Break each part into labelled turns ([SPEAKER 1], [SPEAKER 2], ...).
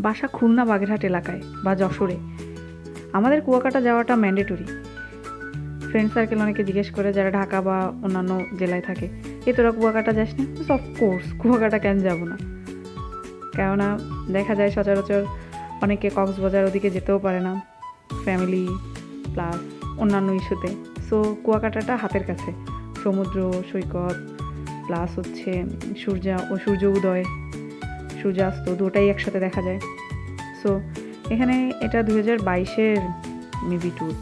[SPEAKER 1] বাসা খুলনা বাগেরহাট এলাকায়, বা যশোরে। আমাদের কুয়াকাটা যাওয়াটা ম্যান্ডেটরি। ফ্রেন্ড সার্কেল অনেকে জিজ্ঞেস করে, যারা ঢাকা বা অন্যান্য জেলায় থাকে, এ তোরা কুয়াকাটা যাস না? অফকোর্স কুয়াকাটা কেন যাব না? কেননা দেখা যায় সচরাচর অনেকে কক্সবাজার ওদিকে যেতেও পারে না ফ্যামিলি প্লাস অন্যান্য ইস্যুতে সো কুয়াকাটাটা হাতের কাছে। সমুদ্র, সৈকত প্লাস হচ্ছে সূর্যা ও সূর্য উদয়। সূর্যাস্ত দুটাই একসাথে দেখা যায়। সো এখানে এটা দু হাজার বাইশের মেবি ট্যুর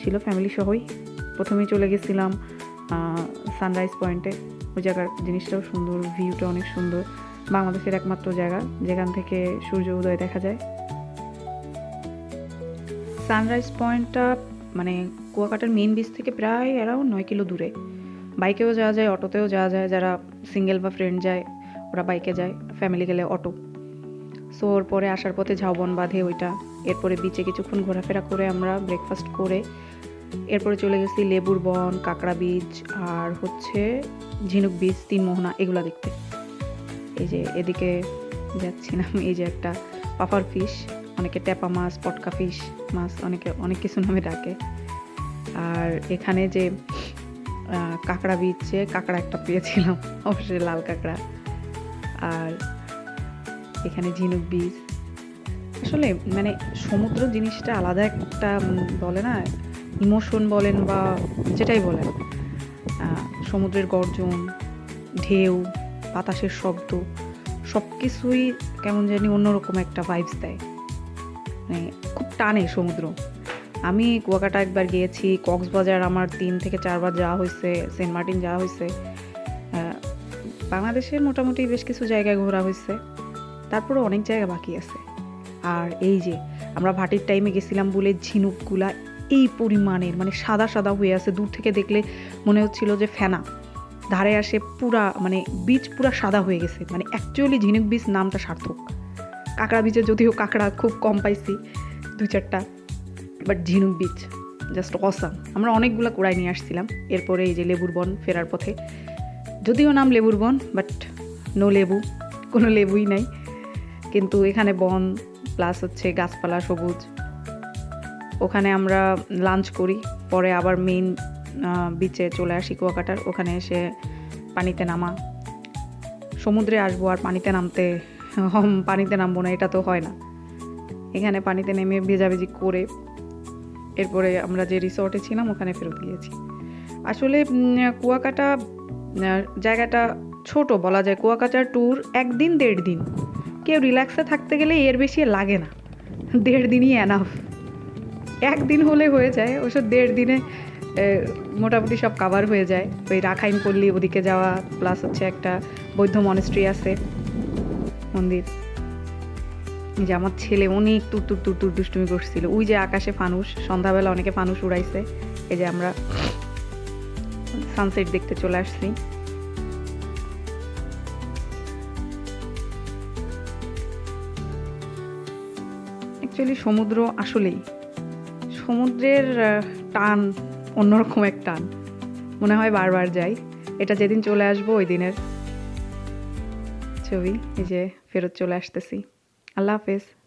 [SPEAKER 1] ছিল ফ্যামিলি সহই। প্রথমেই চলে গেছিলাম সানরাইজ পয়েন্টে ওই জায়গার জিনিসটাও সুন্দর ভিউটা অনেক সুন্দর। বাংলাদেশের একমাত্র জায়গা, যেখান থেকে সূর্য উদয় দেখা যায়। সানরাইজ পয়েন্টটা মানে কুয়াকাটার মেন বিচ থেকে প্রায় অ্যারাউন্ড নয় কিলো দূরে। বাইকেও যাওয়া যায়, অটোতেও যাওয়া যায়, যারা সিঙ্গেল বা ফ্রেন্ড যায়। ওরা বাইকে যায় ফ্যামিলি গেলে অটো সো ওর পরে আসার পথে ঝাউবন বাঁধে ওইটা। এরপরে বিচে কিছুক্ষণ ঘোরাফেরা করে আমরা ব্রেকফাস্ট করে এরপরে চলে গেছি লেবুর বন, কাঁকড়া বীজ আর হচ্ছে ঝিনুক বীজ তিন মোহনা এগুলো দেখতে। এই যে এদিকে যাচ্ছিলাম, এই যে একটা পাফার ফিশ অনেকে ট্যাপা মাছ, পটকা ফিশ মাছ, অনেকে অনেক কিছু নামে ডাকে। আর এখানে যে কাঁকড়া বীজে কাঁকড়া একটা পেয়েছিলাম, অবশ্যই লাল কাঁকড়া। আর এখানে ঝিনুক বীজ আসলে মানে সমুদ্র জিনিসটা আলাদা একটা বলে না, ইমোশন বলেন বা যেটাই বলেন সমুদ্রের গর্জন, ঢেউ, বাতাসের শব্দ সব কিছুই কেমন জানি অন্যরকম একটা ভাইবস দেয়। মানে খুব টানে সমুদ্র। আমি কুয়াকাটা একবার গিয়েছি, কক্সবাজার আমার তিন থেকে চারবার যাওয়া হয়েছে, সেন্ট মার্টিন যাওয়া হয়েছে। বাংলাদেশের মোটামুটি বেশ কিছু জায়গায় ঘোরা হয়েছে। তারপরে অনেক জায়গা বাকি আছে। আর এই যে, আমরা ভাটির টাইমে গেছিলাম বলে ঝিনুকগুলা এই পরিমাণের মানে সাদা সাদা হয়ে আছে। দূর থেকে দেখলে মনে হচ্ছিল যে ফেনা। ধারে আসে পুরা মানে বীজ পুরা সাদা হয়ে গেছে। মানে অ্যাকচুয়ালি ঝিনুক বীজ নামটা সার্থক। কাঁকড়া বীজে যদিও কাঁকড়া খুব কম পাইছি দু চারটা। বাট ঝিনুক বীজ জাস্ট অসাম আমরা অনেকগুলো কোড়াই নিয়ে আসছিলাম। এরপরে এই যে লেবুর বন ফেরার পথে। যদিও নাম লেবুর বন বাট নো লেবু, কোনো লেবুই নাই। কিন্তু এখানে বন প্লাস হচ্ছে গাছপালা সবুজ। ওখানে আমরা লাঞ্চ করি, পরে আবার মেইন বিচে চলে আসি কুয়াকাটার, ওখানে এসে পানিতে নামা। সমুদ্রে আসব আর পানিতে নামতে পানিতে নামবো না, এটা তো হয় না। এখানে পানিতে নেমে ভেজাভেজি করে, এরপরে আমরা যে রিসর্টে ছিলাম, ওখানে ফেরত গিয়েছি। আসলে কুয়াকাটা জায়গাটা ছোট বলা যায়। কুয়াকাটার ট্যুর একদিন, দেড় দিন। কেউ রিল্যাক্সে থাকতে গেলে এর বেশি লাগে না। দেড় দিনই অ্যানাফ একদিন হলে হয়ে যায় ওসব দেড় দিনে মোটামুটি সব কাভার হয়ে যায়। ওই রাখাইন পল্লী ওদিকে যাওয়া প্লাস হচ্ছে একটা বৌদ্ধ মনেস্ট্রি আছে, মন্দির। যে আমার ছেলে অনেক তুর তুর তুর তুর দুষ্টুমি করছিল। ওই যে আকাশে ফানুস, সন্ধ্যাবেলা অনেকে ফানুস উড়াইছে। এই যে আমরা সানসেট দেখতে চলে আসছি। অ্যাকচুয়ালি সমুদ্র আসলেই। সমুদ্রের টান অন্যরকম এক টান। মনে হয় বারবার যাই। এটা যেদিন চলে আসব, ওই দিনের ছবি, এই যে ফেরত চলে আসতেছি। আল্লাহ হাফেজ।